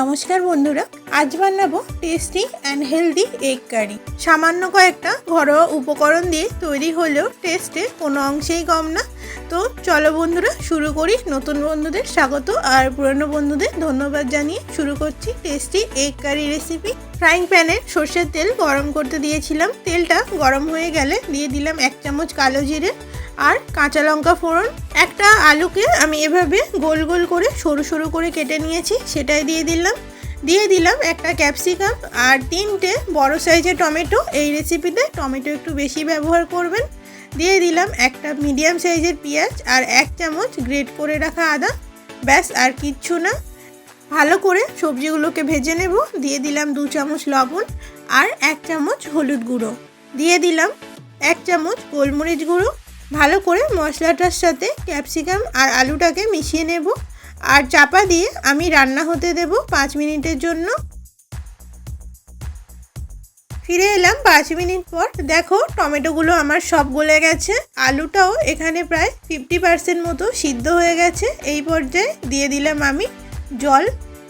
নমস্কার বন্ধুরা, আজ বানাবো tasty and healthy egg curry সামান্য কয়েকটা ঘরোয়া উপকরণ দিয়ে তৈরি হলেও টেস্টে কোনো অংশেই কম না। তো চলো বন্ধুরা, শুরু করি। নতুন বন্ধুদের স্বাগত, আর পুরনো বন্ধুদের ধন্যবাদ জানিয়ে শুরু করছি tasty egg curry recipe frying প্যানে সর্ষের তেল গরম করতে দিয়েছিলাম। তেলটা গরম হয়ে গেলে দিয়ে দিলাম এক চামচ কালো জিরে। আর কাঁচা লঙ্কা ফোড়ন। একটা আলুকে আমি এভাবে গোল গোল করে, সরু সরু করে কেটে নিয়েছি, সেটাই দিয়ে দিলাম। দিয়ে দিলাম একটা ক্যাপসিকাম আর তিনটে বড় সাইজের টমেটো। এই রেসিপিতে টমেটো একটু বেশি ব্যবহার করবেন। দিয়ে দিলাম একটা মিডিয়াম সাইজের পেঁয়াজ আর এক চামচ গ্রেট করে রাখা আদা। ব্যাস, আর কিচ্ছু না। ভালো করে সবজিগুলোকে ভেজে নেব। দিয়ে দিলাম দু চামচ লবণ আর এক চামচ হলুদ গুঁড়ো। দিয়ে দিলাম এক চামচ গোলমরিচ গুঁড়ো। ভালো করে মশলাটার সাথে ক্যাপসিকাম আর আলুটাকে মিশিয়ে নেব। আর চাপা দিয়ে আমি রান্না হতে দেব পাঁচ মিনিটের জন্য। ফিরে এলাম পাঁচ মিনিট পর। দেখো, টমেটোগুলো আমার সব গলে গেছে। আলুটাও এখানে প্রায় ফিফটি পার্সেন্ট মতো সিদ্ধ হয়ে গেছে। এই পর্যায়ে দিয়ে দিলাম আমি জল।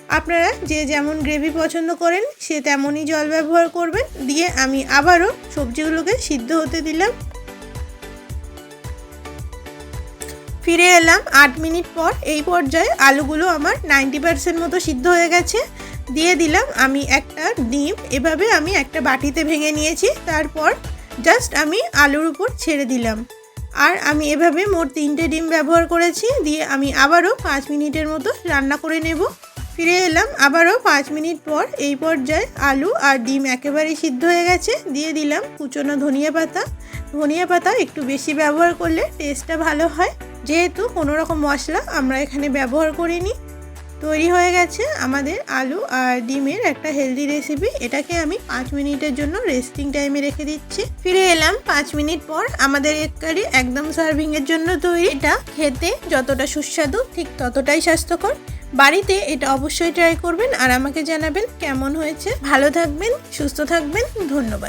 আপনারা যে যেমন গ্রেভি পছন্দ করেন, সে তেমনই জল ব্যবহার করবেন। দিয়ে আমি আবারও সবজিগুলোকে সিদ্ধ হতে দিলাম। ফিরে এলাম আট মিনিট পর। এই পর্যায়ে আলুগুলো আমার নাইনটি পার্সেন্ট মতো সিদ্ধ হয়ে গেছে। দিয়ে দিলাম আমি একটা ডিম। এভাবে আমি একটা বাটিতে ভেঙে নিয়েছি। তারপর জাস্ট আমি আলুর উপর ছেড়ে দিলাম। আর আমি এভাবে মোট তিনটে ডিম ব্যবহার করেছি। দিয়ে আমি আবারও পাঁচ মিনিটের মতো রান্না করে নেব। ফিরে এলাম আবারও পাঁচ মিনিট পর। এই পর্যায়ে আলু আর ডিম একেবারেই সিদ্ধ হয়ে গেছে। দিয়ে দিলাম কুচনো ধনিয়া পাতা। ধনিয়া পাতা একটু বেশি ব্যবহার করলে টেস্টটা ভালো হয়। যেহেতু কোনো রকম মশলা আমরা এখানে ব্যবহার করিনি, তৈরি হয়ে গেছে আমাদের আলু আর ডিমের একটা হেলদি রেসিপি এটাকে আমি পাঁচ মিনিটের জন্য রেস্টিং টাইমে রেখে দিচ্ছি। ফিরে এলাম পাঁচ মিনিট পর আমাদের এক কারি একদম সার্ভিংয়ের জন্য তৈরি। এটা খেতে যতটা সুস্বাদু, ঠিক ততটাই স্বাস্থ্যকর। বাড়িতে এটা অবশ্যই ট্রাই করবেন আর আমাকে জানাবেন কেমন হয়েছে। ভালো থাকবেন, সুস্থ থাকবেন, ধন্যবাদ।